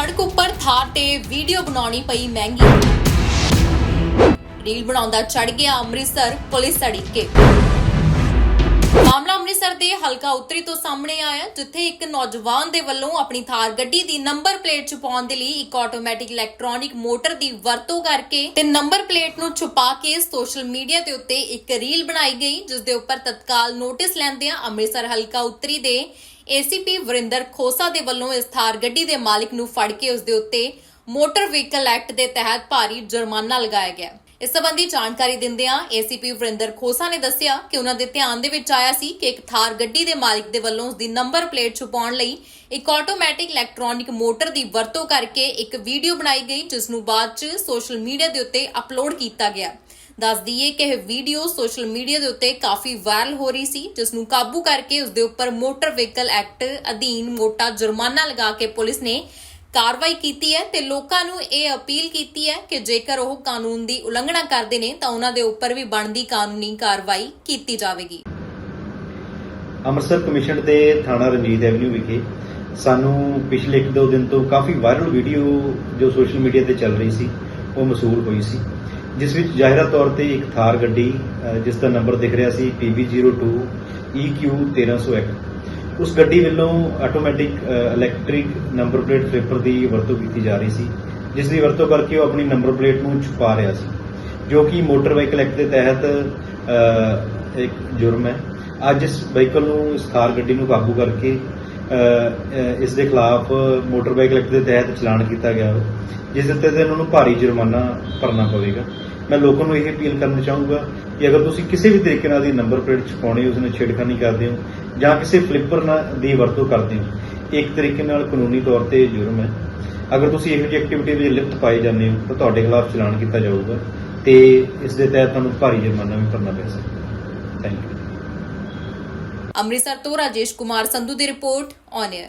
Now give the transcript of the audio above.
ਸੜਕ ਉੱਪਰ ਥਾਰ ਤੇ ਵੀਡੀਓ ਬਣਾਉਣੀ ਪਈ ਮਹਿੰਗੀ। ਰੀਲ ਬਣਾਉਂਦਾ ਚੜ ਗਿਆ ਅੰਮ੍ਰਿਤਸਰ ਪੁਲਿਸ ਅੜਿੱਕੇ। ਮਾਮਲਾ ਅੰਮ੍ਰਿਤਸਰ ਦੇ ਹਲਕਾ ਉੱਤਰੀ ਤੋਂ ਸਾਹਮਣੇ ਆਇਆ, ਜਿੱਥੇ ਇੱਕ ਨੌਜਵਾਨ ਦੇ ਵੱਲੋਂ ਆਪਣੀ ਥਾਰ ਗੱਡੀ ਦੀ ਨੰਬਰ ਪਲੇਟ ਛੁਪਾਉਣ ਦੇ ਲਈ ਇੱਕ ਆਟੋਮੈਟਿਕ ਇਲੈਕਟ੍ਰੋਨਿਕ ਮੋਟਰ ਦੀ ਵਰਤੋਂ ਕਰਕੇ ਤੇ ਨੰਬਰ ਪਲੇਟ ਨੂੰ ਛੁਪਾ ਕੇ ਸੋਸ਼ਲ ਮੀਡੀਆ ਦੇ ਉੱਤੇ ਇੱਕ ਰੀਲ ਬਣਾਈ ਗਈ ਜਿਸ ਦੇ ਉੱਪਰ ਤਤਕਾਲ ਨੋਟਿਸ ਲੈਂਦਿਆਂ ਅੰਮ੍ਰਿਤਸਰ ਹਲਕਾ ਉੱਤਰੀ ਦੇ ਏਸੀਪੀ ਵਰਿੰਦਰ ਖੋਸਾ ਦੇ ਵੱਲੋਂ ਇਸ ਥਾਰ ਗੱਡੀ ਦੇ ਮਾਲਕ ਨੂੰ ਫੜ ਕੇ ਉਸ ਦੇ ਉੱਤੇ ਮੋਟਰ ਵਹੀਕਲ ਐਕਟ ਦੇ ਤਹਿਤ ਭਾਰੀ ਜੁਰਮਾਨਾ ਲਗਾਇਆ ਗਿਆ। ਇਸ ਸੰਬੰਧੀ ਜਾਣਕਾਰੀ ਦਿੰਦਿਆਂ ਏਸੀਪੀ ਵਰਿੰਦਰ ਖੋਸਾ ਨੇ ਦੱਸਿਆ ਕਿ ਉਹਨਾਂ ਦੇ ਧਿਆਨ ਦੇ ਵਿੱਚ ਆਇਆ ਸੀ ਕਿ ਇੱਕ ਥਾਰ ਗੱਡੀ ਦੇ ਮਾਲਕ ਦੇ ਵੱਲੋਂ ਉਸ ਦੀ ਨੰਬਰ ਪਲੇਟ ਛੁਪਾਉਣ ਲਈ ਇੱਕ ਆਟੋਮੈਟਿਕ ਇਲੈਕਟ੍ਰੋਨਿਕ ਮੋਟਰ ਦੀ ਵਰਤੋਂ ਕਰਕੇ ਇੱਕ ਵੀਡੀਓ ਬਣਾਈ ਗਈ, ਜਿਸ ਨੂੰ ਬਾਅਦ 'ਚ ਸੋਸ਼ਲ ਮੀਡੀਆ ਦੇ ਉੱਤੇ ਅਪਲੋਡ ਕੀਤਾ ਗਿਆ। ਦੱਸ ਦਈਏ ਕਿ ਇਹ ਵੀਡੀਓ ਸੋਸ਼ਲ ਮੀਡੀਆ ਦੇ ਉੱਤੇ ਕਾਫੀ ਵਾਇਰਲ ਹੋ ਰਹੀ ਸੀ, ਜਿਸ ਨੂੰ ਕਾਬੂ ਕਰਕੇ ਉਸ ਦੇ ਉੱਪਰ ਮੋਟਰ ਵਹੀਕਲ ਐਕਟ ਅਧੀਨ ਮੋਟਾ ਜੁਰਮਾਨਾ ਲਗਾ ਕੇ ਪੁਲਿਸ ਨੇ ਕਾਰਵਾਈ ਕੀਤੀ ਹੈ ਤੇ ਲੋਕਾਂ ਨੂੰ ਇਹ ਅਪੀਲ ਕੀਤੀ ਹੈ ਕਿ ਜੇਕਰ ਉਹ ਕਾਨੂੰਨ ਦੀ ਉਲੰਘਣਾ ਕਰਦੇ ਨੇ ਤਾਂ ਉਹਨਾਂ ਦੇ ਉੱਪਰ ਵੀ ਬਣਦੀ ਕਾਨੂੰਨੀ ਕਾਰਵਾਈ ਕੀਤੀ ਜਾਵੇਗੀ। ਅੰਮ੍ਰਿਤਸਰ ਕਮਿਸ਼ਨ ਦੇ ਥਾਣਾ ਰਣਜੀਤ ਐਵਨਿਊ ਵਿਖੇ ਸਾਨੂੰ ਪਿਛਲੇ ਇੱਕ ਦੋ ਦਿਨ ਤੋਂ ਕਾਫੀ ਵਾਇਰਲ ਵੀਡੀਓ ਜੋ ਸੋਸ਼ਲ ਮੀਡੀਆ ਤੇ ਚੱਲ ਰਹੀ ਸੀ ਉਹ ਮਸੂਲ ਹੋਈ ਸੀ ਜਿਸ ਵਿੱਚ ਜ਼ਾਹਿਰਾ ਤੌਰ ਤੇ ਇੱਕ ਥਾਰ ਗੱਡੀ ਅ, ਜਿਸ ਦਾ ਨੰਬਰ ਦਿਖ ਰਿਹਾ ਸੀ PB02 EQ1301 ਉਸ ਗੱਡੀ ਵੱਲੋਂ automatic electric number plate flipper ਦੀ ਵਰਤੋਂ ਕੀਤੀ ਜਾ ਰਹੀ ਸੀ ਜਿਸ ਦੀ ਵਰਤੋਂ ਕਰਕੇ ਉਹ ਆਪਣੀ ਨੰਬਰ ਪਲੇਟ ਨੂੰ ਛੁਪਾ ਰਿਹਾ ਸੀ ਜੋ ਕਿ ਮੋਟਰ ਵਾਹੀਕਲ ਐਕਟ ਦੇ ਤਹਿਤ ਇੱਕ ਜੁਰਮ ਹੈ। ਅੱਜ ਇਸ ਵਹੀਕਲ ਨੂੰ ਇਸ ਕਾਰ ਗੱਡੀ ਨੂੰ ਕਾਬੂ ਕਰਕੇ ਅ, ਇਸ ਦੇ ਖਿਲਾਫ ਮੋਟਰ ਵਾਹੀਕਲ ਐਕਟ ਦੇ ਤਹਿਤ ਚਲਾਨ ਕੀਤਾ ਗਿਆ ਹੈ, ਜਿਸ ਦੇ ਤਹਿਤ ਉਹਨਾਂ ਨੂੰ ਭਾਰੀ ਜੁਰਮਾਨਾ ਭਰਨਾ ਪਵੇਗਾ। ਮੈਂ ਲੋਕਾਂ ਨੂੰ ਇਹ ਅਪੀਲ ਕਰਨਾ ਚਾਹੂੰਗਾ ਕਿ ਅਗਰ ਤੁਸੀਂ ਕਿਸੇ ਵੀ ਤਰੀਕੇ ਨਾਲ ਦੀ ਨੰਬਰ ਪਲੇਟ ਛਪਾਉਣੀ ਉਸ ਨਾਲ ਛੇੜਖਾਨੀ ਕਰਦੇ ਹੋ ਜਾਂ ਕਿਸੇ ਫਲਿੱਪਰ ਨਾਲ ਦੀ ਵਰਤੋਂ ਕਰਦੇ ਹੋ, ਇੱਕ ਤਰੀਕੇ ਨਾਲ ਕਾਨੂੰਨੀ ਤੌਰ ਤੇ ਜੁਰਮ ਹੈ। ਅਗਰ ਤੁਸੀਂ ਇਹੋ ਜਿਹੀ ਐਕਟੀਵਿਟੀ ਵਿੱਚ ਲਿਪਤ ਪਾਏ ਜਾਂਦੇ ਹੋ, ਤਾਂ ਤੁਹਾਡੇ ਖਿਲਾਫ ਚਲਾਨ ਕੀਤਾ ਜਾਊਗਾ ਤੇ ਇਸ ਦੇ ਤਹਿਤ ਤੁਹਾਨੂੰ ਭਾਰੀ ਜੁਰਮਾਨਾ ਵੀ ਭਰਨਾ ਪੈ ਸਕਦਾ ਥੈਂਕ ਯੂ ਅੰਮ੍ਰਿਤਸਰ ਤੋਂ ਰਾਜੇਸ਼ ਕੁਮਾਰ ਸੰਧੂ ਦੀ ਰਿਪੋਰਟ ਔਨ 에ਅਰ